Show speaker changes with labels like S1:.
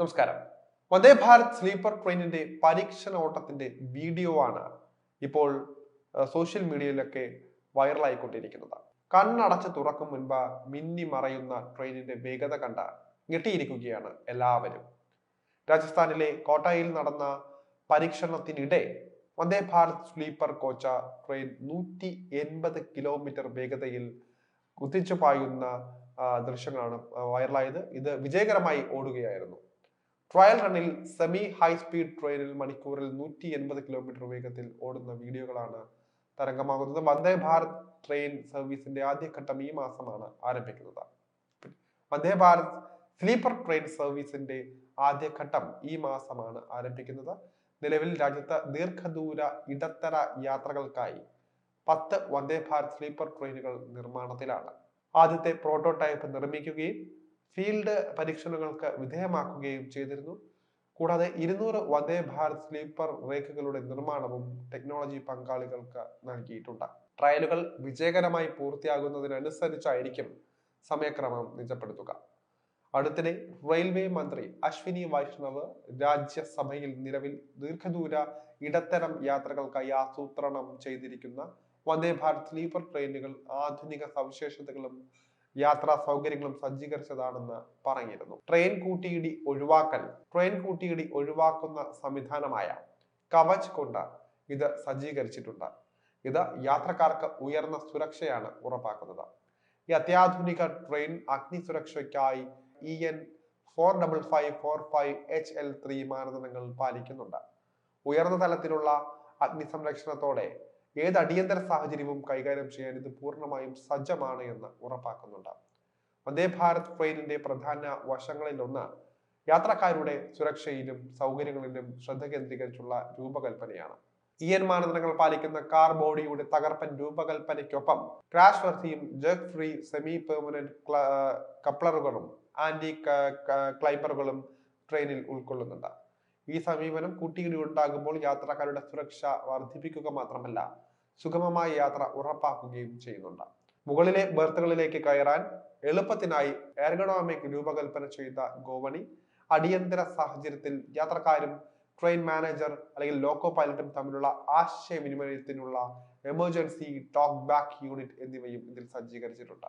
S1: നമസ്കാരം. വന്ദേ ഭാരത് സ്ലീപ്പർ ട്രെയിനിന്റെ പരീക്ഷണ ഓട്ടത്തിന്റെ വീഡിയോ ആണ് ഇപ്പോൾ സോഷ്യൽ മീഡിയയിലൊക്കെ വൈറലായിക്കൊണ്ടിരിക്കുന്നത്. കണ്ണടച്ച് തുറക്കും മുൻപ് മിന്നി മറയുന്ന ട്രെയിനിന്റെ വേഗത കണ്ട ഞെട്ടിയിരിക്കുകയാണ് എല്ലാവരും. രാജസ്ഥാനിലെ കോട്ടയിൽ നടന്ന പരീക്ഷണത്തിനിടെ Vande Bharat sleeper coach train നൂറ്റി എൺപത് കിലോമീറ്റർ വേഗതയിൽ കുത്തിച്ചു പായുന്ന ദൃശ്യങ്ങളാണ് വൈറലായത്. ഇത് വിജയകരമായി ഓടുകയായിരുന്നു. ട്രയൽ റണ്ണിൽ സെമി ഹൈ സ്പീഡ് ട്രെയിനിൽ മണിക്കൂറിൽ നൂറ്റി എൺപത് കിലോമീറ്റർ വേഗത്തിൽ ഓടുന്ന വീഡിയോകളാണ് തരംഗമാകുന്നത്. വന്ദേ ഭാരത് ട്രെയിൻ സർവീസിന്റെ ആദ്യഘട്ടം ഈ മാസമാണ് ആരംഭിക്കുന്നത്. വന്ദേ ഭാരത് സ്ലീപ്പർ ട്രെയിൻ സർവീസിന്റെ ആദ്യഘട്ടം ഈ മാസമാണ് ആരംഭിക്കുന്നത്. നിലവിൽ രാജ്യത്ത് ദീർഘദൂര ഇടത്തര യാത്രകൾക്കായി പത്ത് വന്ദേ ഭാരത് സ്ലീപ്പർ ട്രെയിനുകൾ നിർമ്മാണത്തിലാണ്. ആദ്യത്തെ പ്രോട്ടോടൈപ്പ് നിർമ്മിക്കുകയും ഫീൽഡ് പരീക്ഷണങ്ങൾക്ക് വിധേയമാക്കുകയും ചെയ്തിരുന്നു. കൂടാതെ ഇരുന്നൂറ് വന്ദേ ഭാരത് സ്ലീപ്പർ റേക്കുകളുടെ നിർമ്മാണവും ടെക്നോളജി പങ്കാളികൾക്ക് നൽകിയിട്ടുണ്ട്. ട്രയലുകൾ വിജയകരമായി പൂർത്തിയാകുന്നതിനനുസരിച്ചായിരിക്കും സമയക്രമം നിജപ്പെടുത്തുക. അടുത്തിടെ റെയിൽവേ മന്ത്രി അശ്വിനി വൈഷ്ണവ് രാജ്യസഭയിൽ നിലവിൽ ദീർഘദൂര ഇടത്തരം യാത്രകൾക്കായി ആസൂത്രണം ചെയ്തിരിക്കുന്ന വന്ദേ ഭാരത് സ്ലീപ്പർ ട്രെയിനുകൾ ആധുനിക സവിശേഷതകളും യാത്രാ സൗകര്യങ്ങളും സജ്ജീകരിച്ചതാണെന്ന് പറഞ്ഞിരുന്നു. ട്രെയിൻ കൂട്ടിയിടി ഒഴിവാക്കൽ ട്രെയിൻ കൂട്ടിയിടി ഒഴിവാക്കുന്ന സംവിധാനമായ കവച് കൊണ്ട് ഇത് സജ്ജീകരിച്ചിട്ടുണ്ട്. ഇത് യാത്രക്കാർക്ക് ഉയർന്ന സുരക്ഷയാണ് ഉറപ്പാക്കുന്നത്. ഈ അത്യാധുനിക ട്രെയിൻ അഗ്നി സുരക്ഷയ്ക്കായി E N four double five four five H L three മാനദണ്ഡങ്ങൾ പാലിക്കുന്നുണ്ട്. ഉയർന്ന തലത്തിലുള്ള അഗ്നി സംരക്ഷണത്തോടെ ഏത് അടിയന്തര സാഹചര്യവും കൈകാര്യം ചെയ്യാൻ ഇത് പൂർണമായും സജ്ജമാണ് എന്ന് ഉറപ്പാക്കുന്നുണ്ട്. വന്ദേ ഭാരത് ട്രെയിനിന്റെ പ്രധാന വശങ്ങളിലൊന്ന് യാത്രക്കാരുടെ സുരക്ഷയിലും സൗകര്യങ്ങളിലും ശ്രദ്ധ കേന്ദ്രീകരിച്ചുള്ള രൂപകൽപ്പനയാണ്. ഇയൻ മാനദണ്ഡങ്ങൾ പാലിക്കുന്ന കാർ ബോഡിയുടെ തകർപ്പൻ രൂപകൽപ്പനയ്ക്കൊപ്പം ക്രാഷ് വർത്തിയും ജഗ് ഫ്രീ സെമി പെർമനന്റ് കപ്ലറുകളും ആന്റി ക്ലൈപ്പറുകളും ട്രെയിനിൽ ഉൾക്കൊള്ളുന്നുണ്ട്. ഈ സമീപനം കൂട്ടിയിടി ഉണ്ടാകുമ്പോൾ യാത്രക്കാരുടെ സുരക്ഷ വർദ്ധിപ്പിക്കുക മാത്രമല്ല സുഗമമായ യാത്ര ഉറപ്പാക്കുകയും ചെയ്യുന്നുണ്ട്. മുകളിലെ ബർത്തുകളിലേക്ക് കയറാൻ എളുപ്പത്തിനായി എർഗണോമിക് രൂപകൽപ്പന ചെയ്ത ഗോവണി അടിയന്തര സാഹചര്യത്തിൽ യാത്രക്കാരും ട്രെയിൻ മാനേജർ അല്ലെങ്കിൽ ലോക്കോ പൈലറ്റും തമ്മിലുള്ള ആശയവിനിമയത്തിനുള്ള എമർജൻസി ടോക്ക് ബാക്ക് യൂണിറ്റ് എന്നിവയും ഇതിൽ സജ്ജീകരിച്ചിട്ടുണ്ട്.